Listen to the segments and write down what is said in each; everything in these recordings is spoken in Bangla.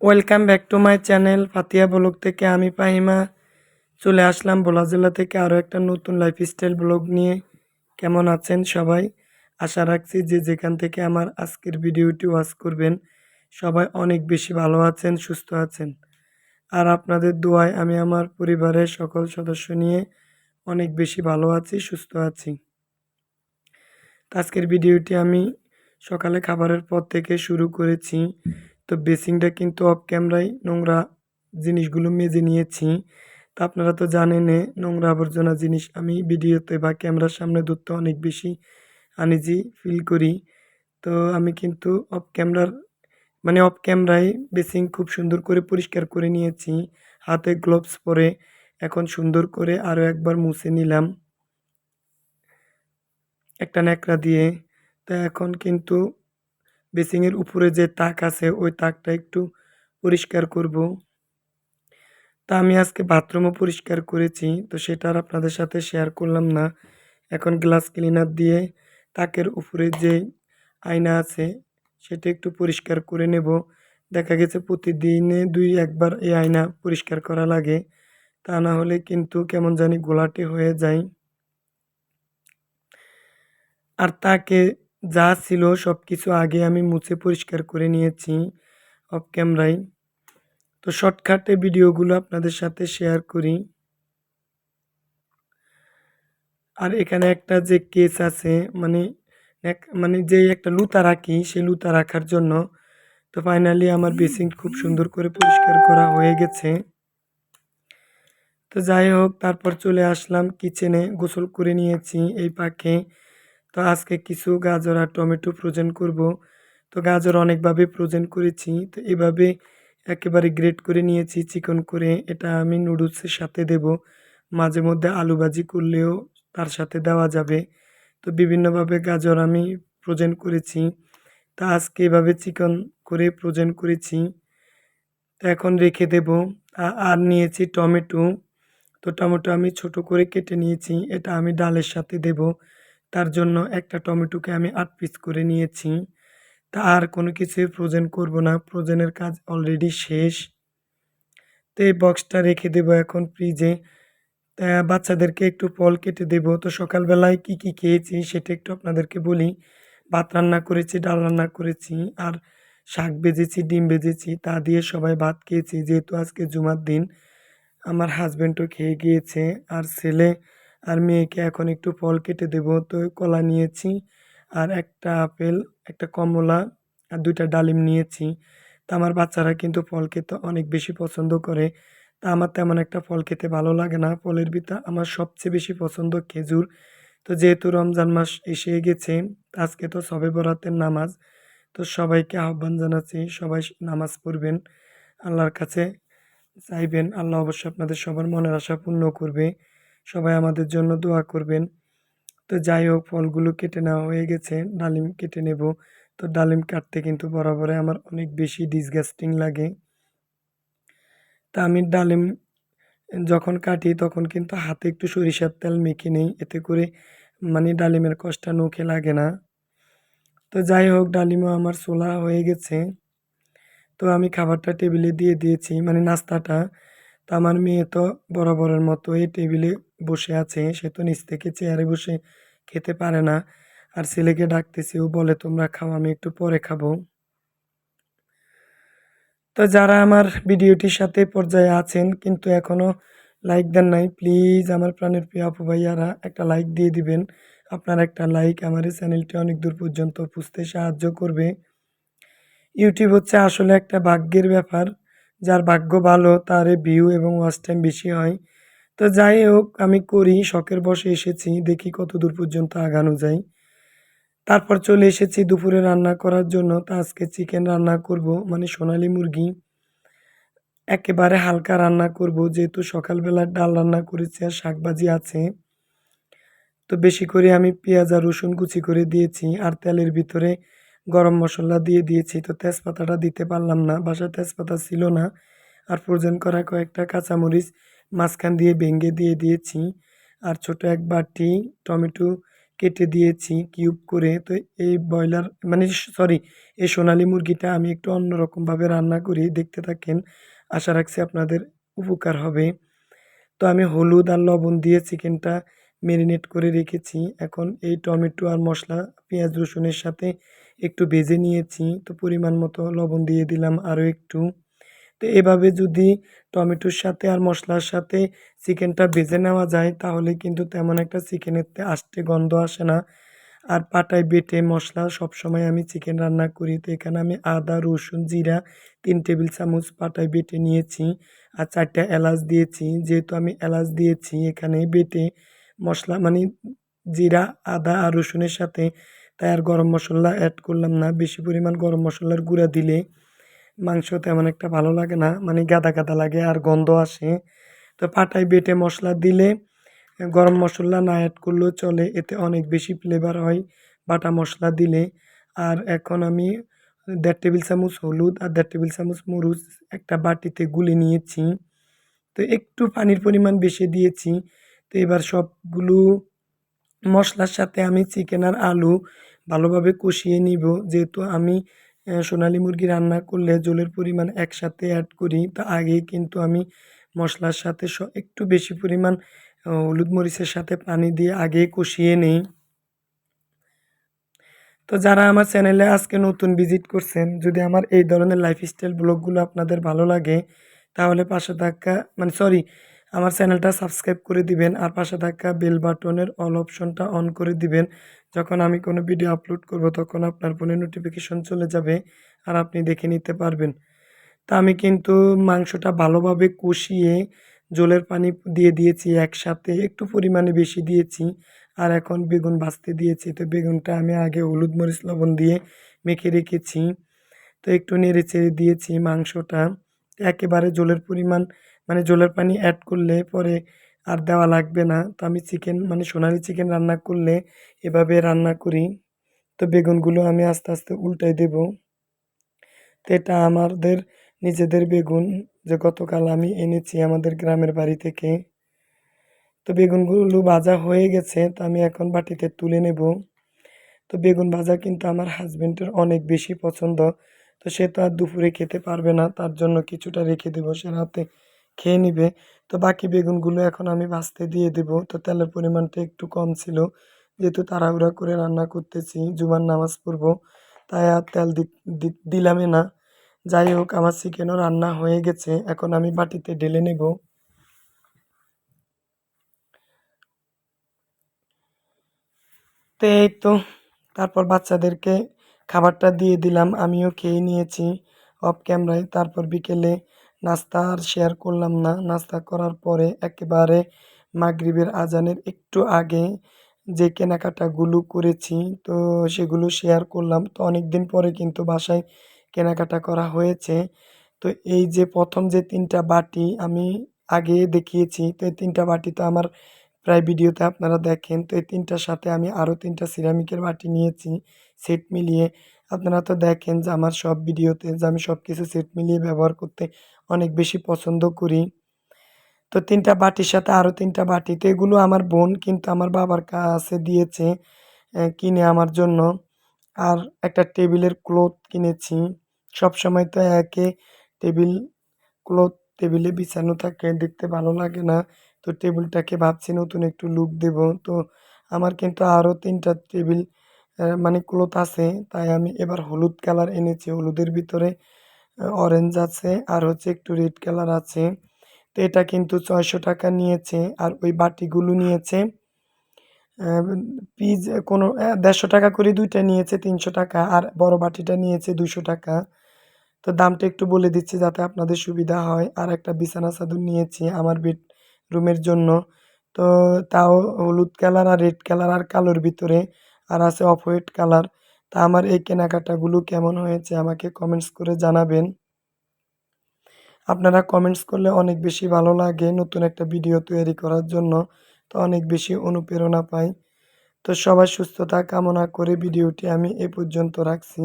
Welcome back to my channel Fatiya vlog থেকে আমি পাহিমা চলে আসলাম বোলা জেলা থেকে আরও একটা নতুন লাইফস্টাইল ব্লগ নিয়ে। কেমন আছেন সবাই? আশা রাখছি যে যেখান থেকে আমার আজকের ভিডিওটি ওয়াচ করবেন, সবাই অনেক বেশি ভালো আছেন, সুস্থ আছেন। আর আপনাদের দোয়ায় আমি আমার পরিবারের সকল সদস্য নিয়ে অনেক বেশি ভালো আছি, সুস্থ আছি। আজকের ভিডিওটি আমি সকালে খাবারের পর থেকে শুরু করেছি। তো বেসিংটা কিন্তু অফ ক্যামেরায় নোংরা জিনিসগুলো মেজে নিয়েছি। তা আপনারা তো জানেন নোংরা আবর্জনা জিনিস আমি ভিডিওতে বা ক্যামেরার সামনে ধরতে অনেক বেশি আনিজি ফিল করি। তো আমি কিন্তু অফ ক্যামেরার মানে অফ ক্যামেরায় বেসিং খুব সুন্দর করে পরিষ্কার করে নিয়েছি। হাতে গ্লোভস পরে এখন সুন্দর করে আরও একবার মুছে নিলাম। একটা ন্যাকড়া দিয়ে। তো এখন কিন্তু বেসিংয়ের উপরে যে তাক আছে, ওই তাকটা একটু পরিষ্কার করব। তা আমি আজকে বাথরুমও পরিষ্কার করেছি, তো সেটা আর আপনাদের সাথে শেয়ার করলাম না। এখন গ্লাস ক্লিনার দিয়ে তাকের উপরে যে আয়না আছে, সেটা একটু পরিষ্কার করে নেব। দেখা গেছে প্রতিদিনে দুই একবার এই আয়না পরিষ্কার করা লাগে, তা না হলে কিন্তু কেমন জানি গোলাটে হয়ে যায়। আর তাকে যা ছিল সব কিছু আগে আমি মুছে পরিষ্কার করে নিয়েছি অফ ক্যামেরায় তো শর্টকাটে ভিডিওগুলো আপনাদের সাথে শেয়ার করি। আর এখানে একটা যে কেস আছে মানে মানে যে একটা লুতা রাখি, সেই লুতা রাখার জন্য তো ফাইনালি আমার বেসিং খুব সুন্দর করে পরিষ্কার করা হয়ে গেছে। তো যাই হোক, তারপর চলে আসলাম কিচেনে গোসল করে নিয়েছি এই পাখে। তো আজকে কিছু গাজর আর টমেটো ফ্রোজেন করব। তো গাজর অনেকভাবে ফ্রোজেন করেছি, তো এভাবে একেবারে গ্রেট করে নিয়েছি চিকন করে। এটা আমি নুডলসের সাথে দেব। মাঝে মধ্যে আলু ভাজি করলেও তার সাথে দেওয়া যাবে। তো বিভিন্নভাবে গাজর আমি ফ্রোজেন করেছি। তা আজকে এভাবে চিকন করে ফ্রোজেন করেছি। তো এখন রেখে দেব। আর নিয়েছি টমেটো। তো টমেটো আমি ছোট করে কেটে নিয়েছি। এটা আমি ডালের সাথে দেব। তার জন্য একটা টমেটোকে আমি আট পিস করে নিয়েছি। তা আর কোনো কিছুই ফ্রোজেন করব না। ফ্রোজেনের কাজ অলরেডি শেষ। তো এই বক্সটা রেখে দেবো এখন ফ্রিজে বাচ্চাদেরকে একটু ফল কেটে দেবো। তো সকালবেলায় কি কি খেয়েছি সেটা একটু আপনাদেরকে বলি। ভাত রান্না করেছি, ডাল রান্না করেছি, আর শাক বেজেছি, ডিম বেজেছি, তা দিয়ে সবাই ভাত খেয়েছি। যেহেতু আজকে জুমার দিন, আমার হাজব্যান্ডও খেয়ে গিয়েছে, আর ছেলে আর মেয়েকে এখন একটু ফল কেটে দেবো। তো কলা নিয়েছি আর একটা আপেল, একটা কমলা আর দুইটা ডালিম নিয়েছি। তা আমার বাচ্চারা কিন্তু ফল খেতে অনেক বেশি পছন্দ করে। তা আমার তেমন একটা ফল খেতে ভালো লাগে না। ফলের ভিতর আমার সবচেয়ে বেশি পছন্দ খেজুর। তো যেহেতু রমজান মাস এসে গেছে, আজকে তো সবে বরাতের নামাজ। তো সবাইকে আহ্বান জানাচ্ছি, সবাই নামাজ পড়বেন। আল্লাহর কাছে চাইবেন, আল্লাহ অবশ্যই আপনাদের সবার মনের আশা পূর্ণ করবে। সবাই আমাদের জন্য দোয়া করবেন। তো যাই হোক ফলগুলো কেটে নেওয়া হয়ে গেছে। ডালিম কেটে নেব। তো ডালিম কাটতে কিন্তু বরাবরে আমার অনেক বেশি ডিসগাস্টিং লাগে। তা আমি ডালিম যখন কাটি তখন কিন্তু হাতে একটু সরিষার তেল মেখে নেই। এতে করে মানে ডালিমের কষ্টা নখে লাগে না। তো যাই হোক ডালিমও আমার ছোলা হয়ে গেছে। তো আমি খাবারটা টেবিলে দিয়ে দিয়েছি মানে নাস্তাটা। তো আমার মেয়ে তো বরাবরের মতো এই টেবিলে বসে আছে, সে তো নিচ থেকে চেয়ারে বসে খেতে পারে না। আর ছেলেকে ডাকতেছি, ও বলে, তোমরা খাও, আমি একটু পরে খাব। তো যারা আমার ভিডিওটির সাথে পর্যায়ে আছেন, কিন্তু এখনও লাইক দেন নাই, প্লিজ আমার প্রাণের প্রিয় আপু ভাইয়ারা একটা লাইক দিয়ে দিবেন। আপনার একটা লাইক আমার এই চ্যানেলটি অনেক দূর পর্যন্ত পুষতে সাহায্য করবে। ইউটিউব হচ্ছে আসলে একটা ভাগ্যের ব্যাপার। যার ভাগ্য ভালো, তার ভিউ এবং ওয়াচ টাইম বেশি হয়। তো যাই হোক, আমি করি, শখের বসে এসেছি, দেখি কত দূর পর্যন্ত আগানো যায়। তারপর চলে এসেছি দুপুরে রান্না করার জন্য। তো আজকে চিকেন রান্না করব মানে সোনালি মুরগি। একেবারে হালকা রান্না করব, যেহেতু সকালবেলা ডাল রান্না করেছি আর শাকভাজি আছে। তো বেশি করে আমি পেঁয়াজ আর রসুন কুচি করে দিয়েছি, আর তেলের ভিতরে গরম মশলা দিয়ে দিয়েছি। তো তেজপাতাটা দিতে পারলাম না, বাসায় তেজপাতা ছিল না। আর ফ্রোজেন করা কয়েকটা কাঁচামরিচ মাঝখান দিয়ে ভেঙে দিয়ে দিয়েছি। আর ছোট এক বাটি টমেটো কেটে দিয়েছি কিউব করে। তো এই ব্রয়লার মানে সরি, এই সোনালী মুরগিটা আমি একটু অন্যরকমভাবে রান্না করি। দেখতে থাকেন, আশা রাখছি আপনাদের উপকার হবে। তো আমি হলুদ আর লবণ দিয়ে চিকেনটা মেরিনেট করে রেখেছি। এখন এই টমেটো আর মশলা, পেঁয়াজ, রসুনের সাথে একটু ভেজে নিয়েছি। তো পরিমাণ মতো লবণ দিয়ে দিলাম আরও একটু। তো এভাবে যদি টমেটোর সাথে আর মশলার সাথে চিকেনটা ভেজে নেওয়া যায়, তাহলে কিন্তু তেমন একটা চিকেনের তে আষ্টে গন্ধ আসে না। আর পাটায় বেটে মশলা সবসময় আমি চিকেন রান্না করি, তো এখানে আমি আদা, রসুন, জিরা তিন টেবিল চামচ পাটায় বেটে নিয়েছি আর চারটা এলাচ দিয়েছি। যেহেতু আমি এলাচ দিয়েছি, এখানে বেটে মশলা মানে জিরা, আদা আর রসুনের সাথে তাই আর গরম মশলা অ্যাড করলাম না। বেশি পরিমাণ গরম মশলার গুঁড়া দিলে মাংস তেমন একটা ভালো লাগে না মানে গাদা গাদা লাগে আর গন্ধ আসে। তো পাটায় বেটে মশলা দিলে গরম মশলা না অ্যাড করলেও চলে, এতে অনেক বেশি ফ্লেভার হয় বাটা মশলা দিলে। আর এখন আমি দেড় টেবিল চামচ হলুদ আর দেড় টেবিল চামচ মরুচ একটা বাটিতে গুলে নিয়েছি। তো একটু পানির পরিমাণ বেশি দিয়েছি। তো এবার সবগুলো মশলার সাথে আমি চিকেন আর আলু ভালোভাবে কষিয়ে নিব। যেহেতু আমি সোনালী মুরগি রান্না করলে জলের পরিমাণ একসাথে অ্যাড করি। তা আগেই কিন্তু আমি মশলার সাথে একটু বেশি পরিমাণ হলুদ মরিচের সাথে পানি দিয়ে আগে কষিয়ে নিই। তো যারা আমার চ্যানেলে আজকে নতুন ভিজিট করছেন, যদি আমার এই ধরনের লাইফস্টাইল ব্লগগুলো আপনাদের ভালো লাগে, তাহলে পাশে থাকা মানে সরি আমার চ্যানেলটা সাবস্ক্রাইব করে দিবেন আর পাশে থাকা বেল বাটনের অল অপশনটা অন করে দিবেন। যখন আমি কোনো ভিডিও আপলোড করব, তখন আপনার ফোনে নোটিফিকেশন চলে যাবে আর আপনি দেখে নিতে পারবেন। তা আমি কিন্তু মাংসটা ভালোভাবে কষিয়ে জলের পানি দিয়ে দিয়েছি একসাথে, একটু পরিমাণে বেশি দিয়েছি আর এখন বেগুন ভাজতে দিয়েছি। তো বেগুনটা আমি আগে হলুদ মরিচ, লবণ দিয়ে মেখে রেখেছি। তো একটু নেড়ে চেড়ে দিয়েছি মাংসটা। একেবারে জলের পরিমাণ মানে জলের পানি অ্যাড করলে পরে আর দেওয়া লাগবে না। তো আমি চিকেন মানে সোনালি চিকেন রান্না করলে এভাবে রান্না করি। তো বেগুনগুলো আমি আস্তে আস্তে উল্টাই দেব। তো এটা আমাদের নিজেদের বেগুন যে গতকাল আমি এনেছি আমাদের গ্রামের বাড়ি থেকে। তো বেগুনগুলো ভাজা হয়ে গেছে, তো আমি এখন বাটিতে তুলে নেব। তো বেগুন ভাজা কিন্তু আমার হাজবেন্ডের অনেক বেশি পছন্দ। তো সে তো আর দুপুরে খেতে পারবে না, তার জন্য কিছুটা রেখে দেবো। সে রাতে খেয়ে নিবে। তো বাকি বেগুনগুলো এখন আমি ভাজতে দিয়ে দেব। তো তেলের পরিমাণটা একটু কম ছিল। যেহেতু তাড়াহুড়া করে রান্না করতেছি, জুমার নামাজ পড়ব, তাই আর তেল দি- দি- দিলামই না। যাই হোক, আমার চিকেনও রান্না হয়ে গেছে। এখন আমি বাটিতে ঢেলে নেব। তো এই তো, তারপর বাচ্চাদেরকে খাবারটা দিয়ে দিলাম। আমিও খেয়ে নিয়েছি অফ ক্যামেরায়। তারপর বিকেলে নাস্তা আর শেয়ার করলাম না। নাস্তা করার পরে একেবারে মাগরিবের আজানের একটু আগে যে কেনাকাটাগুলো করেছি, তো সেগুলো শেয়ার করলাম। তো অনেক দিন পরে কিন্তু বাসায় কেনাকাটা করা হয়েছে। তো এই যে প্রথম যে তিনটা বাটি আমি আগে দেখিয়েছি, তো এই তিনটা বাটি তো আমার প্রায় ভিডিওতে আপনারা দেখেন। তো এই তিনটার সাথে আমি আরও তিনটা সিরামিকের বাটি নিয়েছি সেট মিলিয়ে। আপনারা তো দেখেন যে আমার সব ভিডিওতে যে আমি সব কিছু সেট মিলিয়ে ব্যবহার করতে অনেক বেশি পছন্দ করি। তো তিনটা বাটির সাথে আরও তিনটা বাটি। তো এগুলো আমার বোন কিন্তু আমার বাবার কাছে দিয়েছে কিনে আমার জন্য। আর একটা টেবিলের ক্লথ কিনেছি। সব সময় তো একে টেবিল ক্লথ টেবিলে বিছানো থাকে, দেখতে ভালো লাগে না। তো টেবিলটাকে ভাবছি নতুন একটু লুক দেব। তো আমার কিন্তু আরও তিনটা টেবিল মানে ক্লথ আছে। তাই আমি এবার হলুদ কালার এনেছি হলুদের ভিতরে। অরেঞ্জ আছে আর হচ্ছে একটু রেড কালার আছে। তো এটা কিন্তু ছয়শো টাকা নিয়েছে আর ওই বাটিগুলো নিয়েছে। পিজ কোনো দেড়শো টাকা করে দুইটা নিয়েছে, তিনশো টাকা আর বড় বাটিটা নিয়েছে দুশো টাকা। তো দামটা একটু বলে দিচ্ছি যাতে আপনাদের সুবিধা হয়। আর একটা বিছানা চাদর নিয়েছি আমার বেড রুমের জন্য। তো তাও হলুদ কালার আর রেড কালার আর কালোর ভিতরে। আর আছে অফ হোয়াইট কালার তা আমার এই কেনাকাটাগুলো কেমন হয়েছে আমাকে কমেন্টস করে জানাবেন। আপনারা কমেন্টস করলে অনেক বেশি ভালো লাগে নতুন একটা ভিডিও তৈরি করার জন্য, তো অনেক বেশি অনুপ্রেরণা পাই। তো সবাই সুস্থতা কামনা করে ভিডিওটি আমি এ পর্যন্ত রাখছি।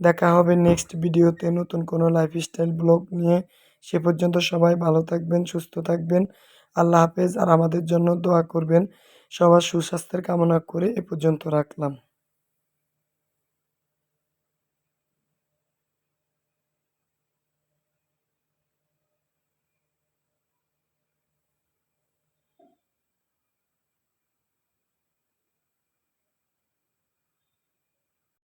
দেখা হবে নেক্সট ভিডিওতে নতুন কোনো লাইফস্টাইল ব্লগ নিয়ে। সে পর্যন্ত সবাই ভালো থাকবেন, সুস্থ থাকবেন। আল্লাহ হাফেজ, আর আমাদের জন্য দোয়া করবেন। সবার সুস্বাস্থ্যের কামনা করে এ পর্যন্ত রাখলাম।